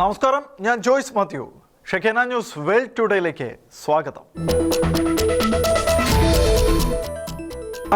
നമസ്കാരം ഞാൻ Joyce Mathew. Shekinah news world ടുഡേയിലേക്ക് സ്വാഗതം.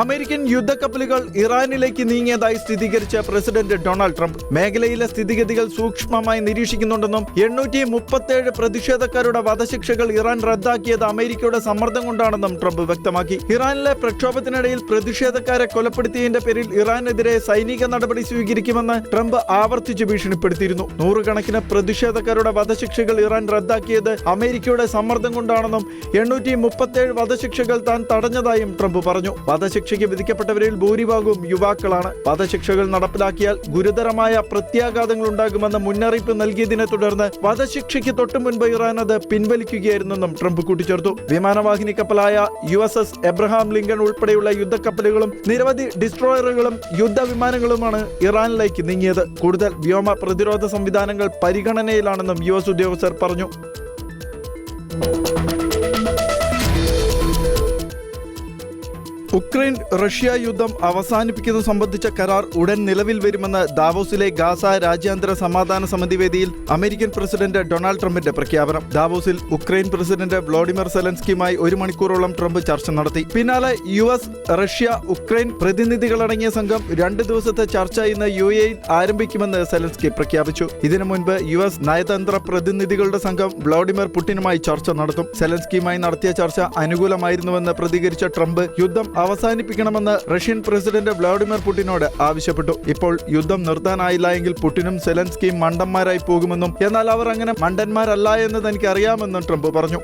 അമേരിക്കൻ യുദ്ധക്കപ്പലുകൾ ഇറാനിലേക്ക് നീങ്ങിയതായി സ്ഥിരീകരിച്ച പ്രസിഡന്റ് ഡൊണാൾഡ് ട്രംപ് മേഖലയിലെ സ്ഥിതിഗതികൾ സൂക്ഷ്മമായി നിരീക്ഷിക്കുന്നുണ്ടെന്നും എണ്ണൂറ്റി മുപ്പത്തേഴ് പ്രതിഷേധക്കാരുടെ വധശിക്ഷകൾ ഇറാൻ റദ്ദാക്കിയത് അമേരിക്കയുടെ സമ്മർദ്ദം കൊണ്ടാണെന്നും ട്രംപ് വ്യക്തമാക്കി. ഇറാനിലെ പ്രക്ഷോഭത്തിനിടയിൽ പ്രതിഷേധക്കാരെ കൊലപ്പെടുത്തിയതിന്റെ പേരിൽ ഇറാനെതിരെ സൈനിക നടപടി സ്വീകരിക്കുമെന്ന് ട്രംപ് ആവർത്തിച്ച് ഭീഷണിപ്പെടുത്തിയിരുന്നു. നൂറുകണക്കിന് പ്രതിഷേധക്കാരുടെ വധശിക്ഷകൾ ഇറാൻ റദ്ദാക്കിയത് അമേരിക്കയുടെ സമ്മർദ്ദം കൊണ്ടാണെന്നും എണ്ണൂറ്റി മുപ്പത്തേഴ് വധശിക്ഷകൾ താൻ തടഞ്ഞതായും ട്രംപ് പറഞ്ഞു. വധശിക്ഷയ്ക്ക് വിധിക്കപ്പെട്ടവരിൽ ഭൂരിഭാഗവും യുവാക്കളാണ്. വധശിക്ഷകൾ നടപ്പിലാക്കിയാൽ ഗുരുതരമായ പ്രത്യാഘാതങ്ങൾ ഉണ്ടാകുമെന്ന മുന്നറിയിപ്പ് നൽകിയതിനെ തുടർന്ന് വധശിക്ഷയ്ക്ക് തൊട്ടു മുൻപ് ഇറാൻ അത് പിൻവലിക്കുകയായിരുന്നെന്നും ട്രംപ് കൂട്ടിച്ചേർത്തു. വിമാനവാഹിനി കപ്പലായ U S S Abraham Lincoln ഉൾപ്പെടെയുള്ള യുദ്ധക്കപ്പലുകളും നിരവധി ഡിസ്ട്രോയറുകളും യുദ്ധവിമാനങ്ങളുമാണ് ഇറാനിലേക്ക് നീങ്ങിയത്. കൂടുതൽ വ്യോമ പ്രതിരോധ സംവിധാനങ്ങൾ പരിഗണനയിലാണെന്നും യു എസ് ഉദ്യോഗസ്ഥർ പറഞ്ഞു. ഉക്രൈൻ റഷ്യ യുദ്ധം അവസാനിപ്പിക്കുന്നത് സംബന്ധിച്ച കരാർ ഉടൻ നിലവിൽ വരുമെന്ന് ദാവോസിലെ ഗാസ രാജ്യാന്തര സമാധാന സമിതി വേദിയിൽ അമേരിക്കൻ പ്രസിഡന്റ് ഡൊണാൾഡ് ട്രംപിന്റെ പ്രഖ്യാപനം. ദാവോസിൽ ഉക്രൈൻ പ്രസിഡന്റ് വ്ളോഡിമിർ സെലൻസ്കിയുമായി ഒരു മണിക്കൂറോളം ട്രംപ് ചർച്ച നടത്തി. പിന്നാലെ യു എസ് റഷ്യ ഉക്രൈൻ പ്രതിനിധികളടങ്ങിയ സംഘം രണ്ട് ദിവസത്തെ ചർച്ച ഇന്ന് യു ആരംഭിക്കുമെന്ന് സെലൻസ്കി പ്രഖ്യാപിച്ചു. ഇതിനു മുൻപ് യു എസ് നയതന്ത്ര പ്രതിനിധികളുടെ സംഘം വ്ളോഡിമിർ പുടിനുമായി ചർച്ച നടത്തും. സെലൻസ്കിയുമായി നടത്തിയ ചർച്ച അനുകൂലമായിരുന്നുവെന്ന് പ്രതികരിച്ച ട്രംപ് യുദ്ധം അവസാനിപ്പിക്കണമെന്ന് റഷ്യൻ പ്രസിഡന്റ് വ്ളാഡിമിർ പുടിനോട് ആവശ്യപ്പെട്ടു. ഇപ്പോൾ യുദ്ധം നിർത്താനായില്ല എങ്കിൽ പുടിനും സെലൻസ്കിയും മണ്ടന്മാരായി പോകുമെന്നും എന്നാൽ അവർ അങ്ങനെ മണ്ടന്മാരല്ല എന്ന് തനിക്ക് അറിയാമെന്നും ട്രംപ് പറഞ്ഞു.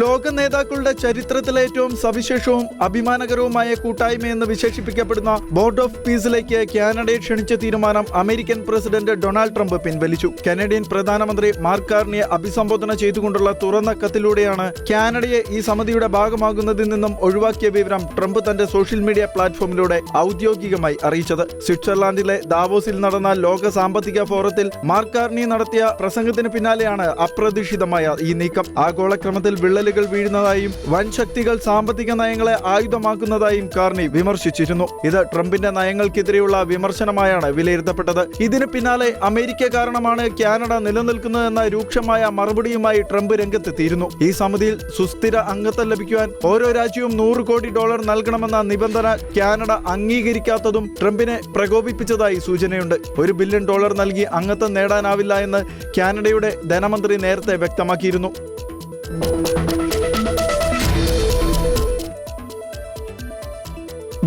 ലോക നേതാക്കളുടെ ചരിത്രത്തിലെ ഏറ്റവും സവിശേഷവും അഭിമാനകരവുമായ കൂട്ടായ്മയെന്ന് വിശേഷിപ്പിക്കപ്പെടുന്ന ബോർഡ് ഓഫ് പീസിലേക്ക് കാനഡയെ ക്ഷണിച്ച തീരുമാനം അമേരിക്കൻ പ്രസിഡന്റ് ഡൊണാൾഡ് ട്രംപ് പിൻവലിച്ചു. കനേഡിയൻ പ്രധാനമന്ത്രി മാർക്ക് കാർണിയെ അഭിസംബോധന ചെയ്തുകൊണ്ടുള്ള തുറന്ന കത്തിലൂടെയാണ് കാനഡയെ ഈ സമിതിയുടെ ഭാഗമാകുന്നതിൽ നിന്നും ഒഴിവാക്കിയ വിവരം ട്രംപ് തന്റെ സോഷ്യൽ മീഡിയ പ്ലാറ്റ്ഫോമിലൂടെ ഔദ്യോഗികമായി അറിയിച്ചത്. സ്വിറ്റ്സർലാൻഡിലെ ദാവോസിൽ നടന്ന ലോക സാമ്പത്തിക ഫോറത്തിൽ മാർക്ക് കാർണി നടത്തിയ പ്രസംഗത്തിന് പിന്നാലെയാണ് അപ്രതീക്ഷിതമായ ഈ നീക്കം. ആഗോളക്രമത്തിൽ വിള്ളലുകൾ വീഴുന്നതായും വൻ ശക്തികൾ സാമ്പത്തിക നയങ്ങളെ ആയുധമാക്കുന്നതായും കാർണി വിമർശിച്ചിരുന്നു. ഇത് ട്രംപിന്റെ നയങ്ങൾക്കെതിരെയുള്ള വിമർശനമായാണ് വിലയിരുത്തപ്പെട്ടത്. ഇതിന് പിന്നാലെ അമേരിക്ക കാരണമാണ് കാനഡ നിലനിൽക്കുന്നതെന്ന രൂക്ഷമായ മറുപടിയുമായി ട്രംപ് രംഗത്തെത്തിയിരുന്നു. ഈ സമിതിയിൽ സുസ്ഥിര അംഗത്വം ലഭിക്കുവാൻ ഓരോ രാജ്യവും നൂറ് കോടി ഡോളർ നൽകണമെന്ന നിബന്ധന കാനഡ അംഗീകരിക്കാത്തതും ട്രംപിനെ പ്രകോപിപ്പിച്ചതായി സൂചനയുണ്ട്. ഒരു ബില്യൺ ഡോളർ നൽകി അംഗത്വം നേടാനാവില്ല എന്ന് കാനഡയുടെ ധനമന്ത്രി നേരത്തെ വ്യക്തമാക്കിയിരുന്നു.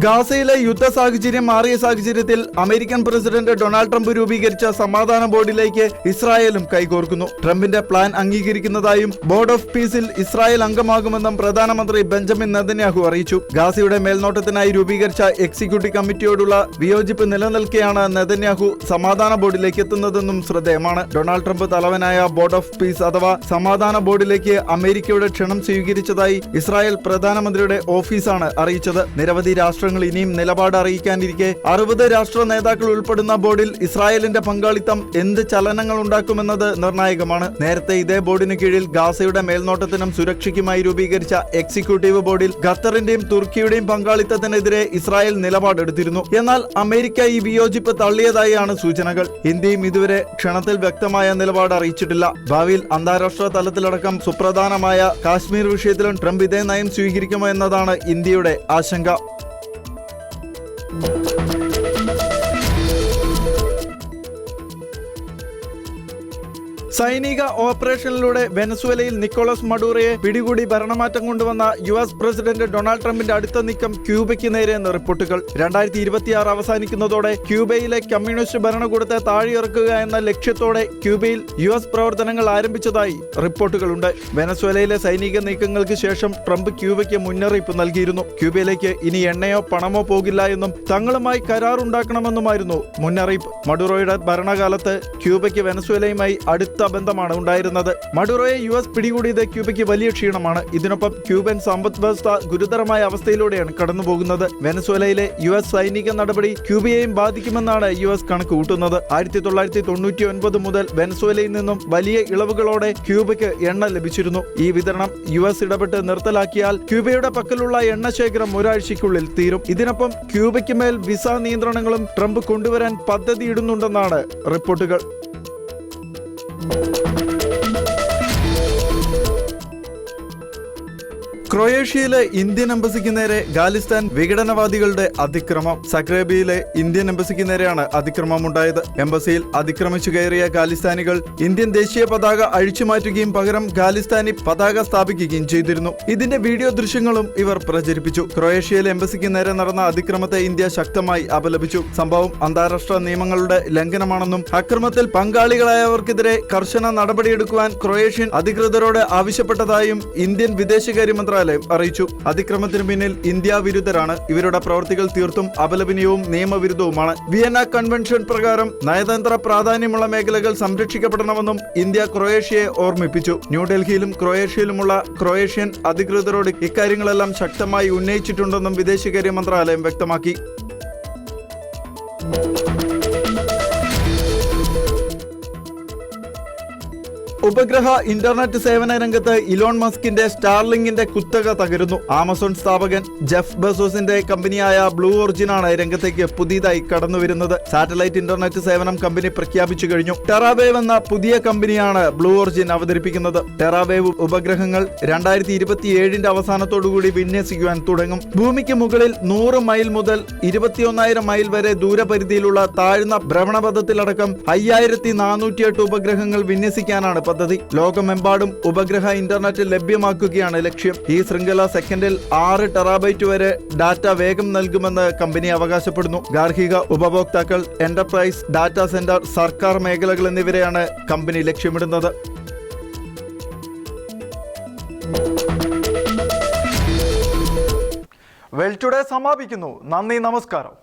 ഗാസയിലെ യുദ്ധ സാഹചര്യം മാറിയ സാഹചര്യത്തിൽ അമേരിക്കൻ പ്രസിഡന്റ് ഡൊണാൾഡ് ട്രംപ് രൂപീകരിച്ച സമാധാന ബോർഡിലേക്ക് ഇസ്രായേലും കൈകോർക്കുന്നു. ട്രംപിന്റെ പ്ലാൻ അംഗീകരിക്കുന്നതായും ബോർഡ് ഓഫ് പീസിൽ ഇസ്രായേൽ അംഗമാകുമെന്നും പ്രധാനമന്ത്രി ബെഞ്ചമിൻ നദന്യാഹു അറിയിച്ചു. ഗാസയുടെ മേൽനോട്ടത്തിനായി രൂപീകരിച്ച എക്സിക്യൂട്ടീവ് കമ്മിറ്റിയോടുള്ള വിയോജിപ്പ് നിലനിൽക്കെയാണ് നെതന്യാഹു സമാധാന ബോർഡിലേക്ക് എത്തുന്നതെന്നും ശ്രദ്ധേയമാണ്. ഡൊണാൾഡ് ട്രംപ് തലവനായ ബോർഡ് ഓഫ് പീസ് അഥവാ സമാധാന ബോർഡിലേക്ക് അമേരിക്കയുടെ ക്ഷണം സ്വീകരിച്ചതായി ഇസ്രായേൽ പ്രധാനമന്ത്രിയുടെ ഓഫീസാണ് അറിയിച്ചത്. നിരവധി രാഷ്ട്രങ്ങൾ ഇനിയും നിലപാട് അറിയിക്കാനിരിക്കെ അറുപത് രാഷ്ട്ര നേതാക്കൾ ഉൾപ്പെടുന്ന ബോർഡിൽ ഇസ്രായേലിന്റെ പങ്കാളിത്തം എന്ത് ചലനങ്ങൾ ഉണ്ടാക്കുമെന്നത് നിർണായകമാണ്. നേരത്തെ ഇതേ ബോർഡിന് കീഴിൽ ഗാസയുടെ മേൽനോട്ടത്തിനും സുരക്ഷയ്ക്കുമായി രൂപീകരിച്ച എക്സിക്യൂട്ടീവ് ബോർഡിൽ ഖത്തറിന്റെയും തുർക്കിയുടെയും പങ്കാളിത്തത്തിനെതിരെ ഇസ്രായേൽ നിലപാടെടുത്തിരുന്നു. എന്നാൽ അമേരിക്ക ഈ വിയോജിപ്പ് തള്ളിയതായാണ് സൂചനകൾ. ഇന്ത്യയും ഇതുവരെ ക്ഷണത്തിൽ വ്യക്തമായ നിലപാട് അറിയിച്ചിട്ടില്ല. ഭാവിയിൽ അന്താരാഷ്ട്ര തലത്തിലടക്കം സുപ്രധാനമായ കാശ്മീർ വിഷയത്തിലും ട്രംപ് ഇതേ നയം സ്വീകരിക്കുമോ എന്നതാണ് ഇന്ത്യയുടെ ആശങ്ക. Mm-hmm. സൈനിക ഓപ്പറേഷനിലൂടെ വെനസ്വേലയിൽ നിക്കോളസ് മഡൂറയെ പിടികൂടി ഭരണമാറ്റം കൊണ്ടുവന്ന യു എസ് പ്രസിഡന്റ് ഡൊണാൾഡ് ട്രംപിന്റെ അടുത്ത നീക്കം ക്യൂബയ്ക്ക് നേരെയെന്ന് റിപ്പോർട്ടുകൾ. രണ്ടായിരത്തി ഇരുപത്തിയാറ് അവസാനിക്കുന്നതോടെ ക്യൂബയിലെ കമ്മ്യൂണിസ്റ്റ് ഭരണകൂടത്തെ താഴെയിറക്കുക എന്ന ലക്ഷ്യത്തോടെ ക്യൂബയിൽ യു എസ് പ്രവർത്തനങ്ങൾ ആരംഭിച്ചതായി റിപ്പോർട്ടുകളുണ്ട്. വെനസ്വേലയിലെ സൈനിക നീക്കങ്ങൾക്ക് ശേഷം ട്രംപ് ക്യൂബയ്ക്ക് മുന്നറിയിപ്പ് നൽകിയിരുന്നു. ക്യൂബയിലേക്ക് ഇനി എണ്ണയോ പണമോ പോകില്ല എന്നും തങ്ങളുമായി കരാറുണ്ടാക്കണമെന്നുമായിരുന്നു മുന്നറിയിപ്പ്. മഡുറോയുടെ ഭരണകാലത്ത് ക്യൂബയ്ക്ക് വെനസ്വേലയുമായി അടുത്ത ബന്ധമാണ് ഉണ്ടായിരുന്നത്. മഡുറോയെ യു എസ് പിടികൂടിയത് ക്യൂബയ്ക്ക് വലിയ ക്ഷീണമാണ്. ഇതിനൊപ്പം ക്യൂബൻ സമ്പദ് വ്യവസ്ഥ ഗുരുതരമായ അവസ്ഥയിലൂടെയാണ് കടന്നുപോകുന്നത്. വെനസ്വേലയിലെ യു എസ് സൈനിക നടപടി ക്യൂബയെയും ബാധിക്കുമെന്നാണ് യു എസ് കണക്ക് കൂട്ടുന്നത് ആയിരത്തി തൊള്ളായിരത്തി തൊണ്ണൂറ്റി ഒൻപത് മുതൽ വെനസ്വേലയിൽ നിന്നും വലിയ ഇളവുകളോടെ ക്യൂബയ്ക്ക് എണ്ണ ലഭിച്ചിരുന്നു. ഈ വിതരണം യു എസ് ഇടപെട്ട് നിർത്തലാക്കിയാൽ ക്യൂബയുടെ പക്കലുള്ള എണ്ണ ശേഖരം ഒരാഴ്ചയ്ക്കുള്ളിൽ തീരും. ഇതിനൊപ്പം ക്യൂബയ്ക്ക് മേൽ വിസ നിയന്ത്രണങ്ങളും ട്രംപ് കൊണ്ടുവരാൻ പദ്ധതിയിടുന്നുണ്ടെന്നാണ് റിപ്പോർട്ടുകൾ. Thank you. ക്രൊയേഷ്യയിലെ ഇന്ത്യൻ എംബസിക്ക് നേരെ ഖാലിസ്ഥാൻ വിഘടനവാദികളുടെ അതിക്രമം. സഗ്രേബിയിലെ ഇന്ത്യൻ എംബസിക്ക് നേരെയാണ് അതിക്രമം ഉണ്ടായത് എംബസിയിൽ അതിക്രമിച്ചു കയറിയ ഖാലിസ്ഥാനികൾ ഇന്ത്യൻ ദേശീയ പതാക അഴിച്ചുമാറ്റുകയും പകരം ഖാലിസ്ഥാനി പതാക സ്ഥാപിക്കുകയും ചെയ്തിരുന്നു. ഇതിന്റെ വീഡിയോ ദൃശ്യങ്ങളും ഇവർ പ്രചരിപ്പിച്ചു. ക്രൊയേഷ്യയിലെ എംബസിക്ക് നേരെ നടന്ന അതിക്രമത്തെ ഇന്ത്യ ശക്തമായി അപലപിച്ചു. സംഭവം അന്താരാഷ്ട്ര നിയമങ്ങളുടെ ലംഘനമാണെന്നും അക്രമത്തിൽ പങ്കാളികളായവർക്കെതിരെ കർശന നടപടിയെടുക്കുവാൻ ക്രൊയേഷ്യൻ അധികൃതരോട് ആവശ്യപ്പെട്ടതായും ഇന്ത്യൻ വിദേശകാര്യ അറിയിച്ചു. അതിക്രമത്തിന് പിന്നിൽ ഇന്ത്യ വിരുദ്ധരാണ്. ഇവരുടെ പ്രവൃത്തികൾ തീർത്തും അപലപനീയവും നിയമവിരുദ്ധവുമാണ്. വിയന്ന കൺവെൻഷൻ പ്രകാരം നയതന്ത്ര പ്രാധാന്യമുള്ള മേഖലകൾ സംരക്ഷിക്കപ്പെടണമെന്നും ഇന്ത്യ ക്രൊയേഷ്യയെ ഓർമ്മിപ്പിച്ചു. ന്യൂഡൽഹിയിലും ക്രൊയേഷ്യയിലുമുള്ള ക്രൊയേഷ്യൻ അധികൃതരോട് ഇക്കാര്യങ്ങളെല്ലാം ശക്തമായി ഉന്നയിച്ചിട്ടുണ്ടെന്നും വിദേശകാര്യ മന്ത്രാലയം വ്യക്തമാക്കി. ഉപഗ്രഹ ഇന്റർനെറ്റ് സേവന രംഗത്ത് ഇലോൺ മസ്കിന്റെ സ്റ്റാർലിംഗിന്റെ കുത്തക തകരുന്നു. ആമസോൺ സ്ഥാപകൻ ജെഫ് ബസോസിന്റെ കമ്പനിയായ ബ്ലൂ ഒറിജിനാണ് രംഗത്തേക്ക് പുതിയതായി കടന്നുവരുന്നത്. സാറ്റലൈറ്റ് ഇന്റർനെറ്റ് സേവനം കമ്പനി പ്രഖ്യാപിച്ചു കഴിഞ്ഞു. ടെറാവേവ് എന്ന പുതിയ കമ്പനിയാണ് ബ്ലൂ ഒറിജിൻ അവതരിപ്പിക്കുന്നത്. ടെറാവേവ് ഉപഗ്രഹങ്ങൾ രണ്ടായിരത്തി ഇരുപത്തിയേഴിന്റെ അവസാനത്തോടുകൂടി വിന്യസിക്കുവാൻ തുടങ്ങും. ഭൂമിക്ക് മുകളിൽ നൂറ് മൈൽ മുതൽ ഇരുപത്തിയൊന്നായിരം മൈൽ വരെ ദൂരപരിധിയിലുള്ള താഴ്ന്ന ഭ്രമണപഥത്തിലടക്കം അയ്യായിരത്തി നാനൂറ്റിയെട്ട് ഉപഗ്രഹങ്ങൾ വിന്യസിക്കാനാണ് പദ്ധതി ലോകമെമ്പാടും ഉപഗ്രഹ ഇന്റർനെറ്റ് ലഭ്യമാക്കുകയാണ് ലക്ഷ്യം. ഈ ശൃംഖല സെക്കൻഡിൽ ആറ് ടെറാബൈറ്റ് വരെ ഡാറ്റ വേഗം നൽകുമെന്ന് കമ്പനി അവകാശപ്പെടുന്നു. ഗാർഹിക ഉപഭോക്താക്കൾ എന്റർപ്രൈസ് ഡാറ്റാ സെന്റർ സർക്കാർ മേഖലകൾ എന്നിവരെയാണ് കമ്പനി ലക്ഷ്യമിടുന്നത്. വെൽ ടുഡേ സമാപിക്കുന്നു. നന്ദി നമസ്കാരം.